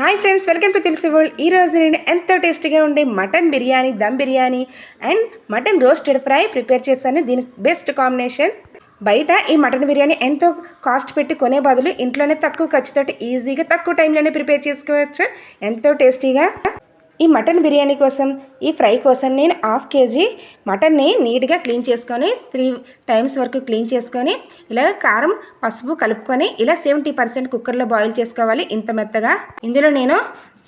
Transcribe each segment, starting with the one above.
Hi friends welcome to Tulasi world ఈ రోజు నేను ఎంతో టేస్టీగా ఉండే mutton biryani dum biryani and mutton roasted fry prepare చేశాను. దీనికి బెస్ట్ కాంబినేషన్ బయట ఈ మటన్ బిర్యానీ ఎంతో కాస్ట్ పెట్టి కొనే బదులు ఇంట్లోనే తక్కువ ఖర్చుతో ఈజీగా తక్కువ టైంలోనే ప్రిపేర్ చేసుకోవచ్చు. ఎంతో టేస్టీగా. ఈ మటన్ బిర్యానీ కోసం ఈ ఫ్రై కోసం నేను హాఫ్ కేజీ మటన్ని నీట్గా క్లీన్ చేసుకొని త్రీ టైమ్స్ వరకు క్లీన్ చేసుకొని ఇలా కారం పసుపు కలుపుకొని ఇలా సెవెంటీ పర్సెంట్ కుక్కర్లో బాయిల్ చేసుకోవాలి ఇంత మెత్తగా. ఇందులో నేను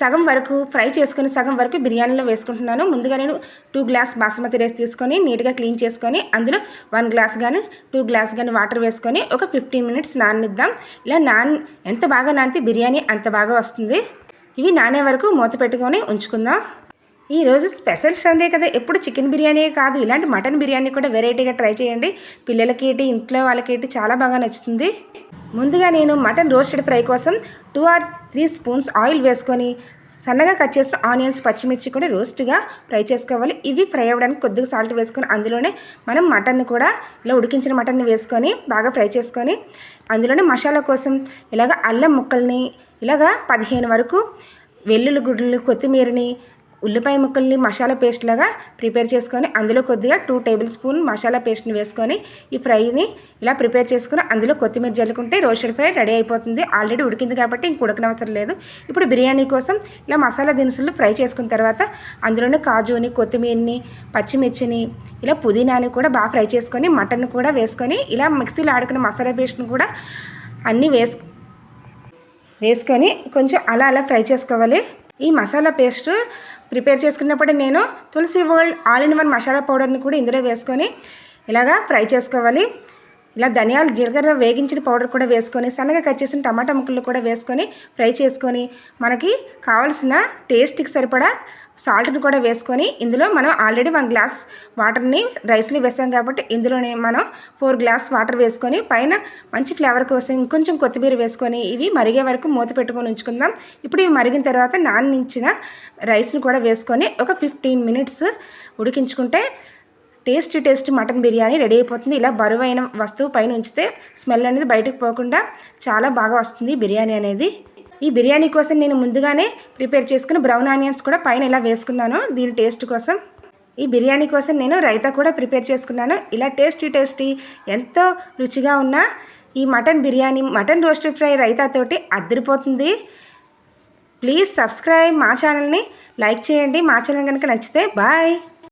సగం వరకు ఫ్రై చేసుకొని సగం వరకు బిర్యానీలో వేసుకుంటున్నాను. ముందుగా నేను టూ గ్లాస్ బాస్మతి రైస్ తీసుకొని నీట్గా క్లీన్ చేసుకొని అందులో వన్ గ్లాస్ కానీ టూ గ్లాస్ కానీ వాటర్ వేసుకొని ఒక ఫిఫ్టీన్ మినిట్స్ నాననిద్దాం ఇలా నాన్ ఎంత బాగా నానితే బిర్యానీ అంత బాగా వస్తుంది. ఇవి నానే వరకు మూత పెట్టుకొని ఉంచుకుందాం. ఈరోజు స్పెషల్ సండే కదా. ఎప్పుడు చికెన్ బిర్యానీ కాదు. ఇలాంటి మటన్ బిర్యానీ కూడా వెరైటీగా ట్రై చేయండి. పిల్లలకి ఇంట్లో వాళ్ళకి చాలా బాగా నచ్చుతుంది. ముందుగా నేను మటన్ రోస్టెడ్ ఫ్రై కోసం two or three spoons oil వేసుకొని సన్నగా కట్ చేసిన ఆనియన్స్ పచ్చిమిర్చి కూడా రోస్ట్గా ఫ్రై చేసుకోవాలి. ఇవి ఫ్రై అవ్వడానికి కొద్దిగా సాల్ట్ వేసుకొని అందులోనే మనం మటన్ కూడా ఇలా ఉడికించిన మటన్ని వేసుకొని బాగా ఫ్రై చేసుకొని అందులోనే మసాలా కోసం ఇలాగ అల్లం ముక్కల్ని ఇలాగా పదిహేను వరకు వెల్లుల్లి గుడ్లని కొత్తిమీరని ఉల్లిపాయ ముక్కల్ని మసాలా పేస్ట్ లాగా ప్రిపేర్ చేసుకొని అందులో కొద్దిగా టూ టేబుల్ స్పూన్ మసాలా పేస్ట్ని వేసుకొని ఈ ఫ్రైని ఇలా ప్రిపేర్ చేసుకుని అందులో కొత్తిమీర జల్లుకుంటే రోస్టెడ్ ఫ్రై రెడీ అయిపోతుంది. ఆల్రెడీ ఉడికింది కాబట్టి ఇంక ఉడకనవసరం లేదు. ఇప్పుడు బిర్యానీ కోసం ఇలా మసాలా దినుసులు ఫ్రై చేసుకున్న తర్వాత అందులోనే కాజుని కొత్తిమీరని పచ్చిమిర్చిని ఇలా పుదీనాని కూడా బాగా ఫ్రై చేసుకొని మటన్ కూడా వేసుకొని ఇలా మిక్సీలో ఆడుకున్న మసాలా పేస్ట్ని కూడా అన్నీ వేసు వేసుకొని కొంచెం అలా అలా ఫ్రై చేసుకోవాలి. ఈ మసాలా పేస్ట్ ప్రిపేర్ చేసుకున్నప్పుడు నేను Tulasi world all in one masala పౌడర్ని కూడా ఇందులో వేసుకొని ఇలాగా ఫ్రై చేసుకోవాలి. ఇలా ధనియాలు జీలకర్ర వేగించిన పౌడర్ కూడా వేసుకొని సన్నగా కట్ చేసిన టమాటా ముక్కలు కూడా వేసుకొని ఫ్రై చేసుకొని మనకి కావాల్సిన టేస్ట్కి సరిపడా సాల్ట్ని కూడా వేసుకొని ఇందులో మనం ఆల్రెడీ వన్ గ్లాస్ వాటర్ని రైస్లో వేసాం కాబట్టి ఇందులోనే మనం ఫోర్ గ్లాస్ వాటర్ వేసుకొని పైన మంచి ఫ్లేవర్ కోసం ఇంకొంచెం కొత్తిమీర వేసుకొని ఇవి మరిగే వరకు మూత పెట్టుకొని ఉంచుకుందాం. ఇప్పుడు ఇవి మరిగిన తర్వాత నానించిన రైస్ని కూడా వేసుకొని ఒక ఫిఫ్టీన్ మినిట్స్ ఉడికించుకుంటే taste taste mutton biryani ready అయిపోతుంది. ఇలా బరువైన వస్తువు పైన ఉంచితే స్మెల్ అనేది బయటకు పోకుండా చాలా బాగా వస్తుంది బిర్యానీ అనేది. ఈ బిర్యానీ కోసం నేను ముందుగానే ప్రిపేర్ చేసుకుని బ్రౌన్ ఆనియన్స్ కూడా పైన ఇలా వేసుకున్నాను. దీని టేస్ట్ కోసం. ఈ బిర్యానీ కోసం నేను రైతా కూడా ప్రిపేర్ చేసుకున్నాను. ఇలా టేస్టీ టేస్టీ ఎంతో రుచిగా ఉన్న ఈ mutton biryani mutton roast fry రైతాతోటి అద్దరిపోతుంది. ప్లీజ్ సబ్స్క్రైబ్ మా ఛానల్ని లైక్ చేయండి. మా ఛానల్ కనుక నచ్చితే బాయ్.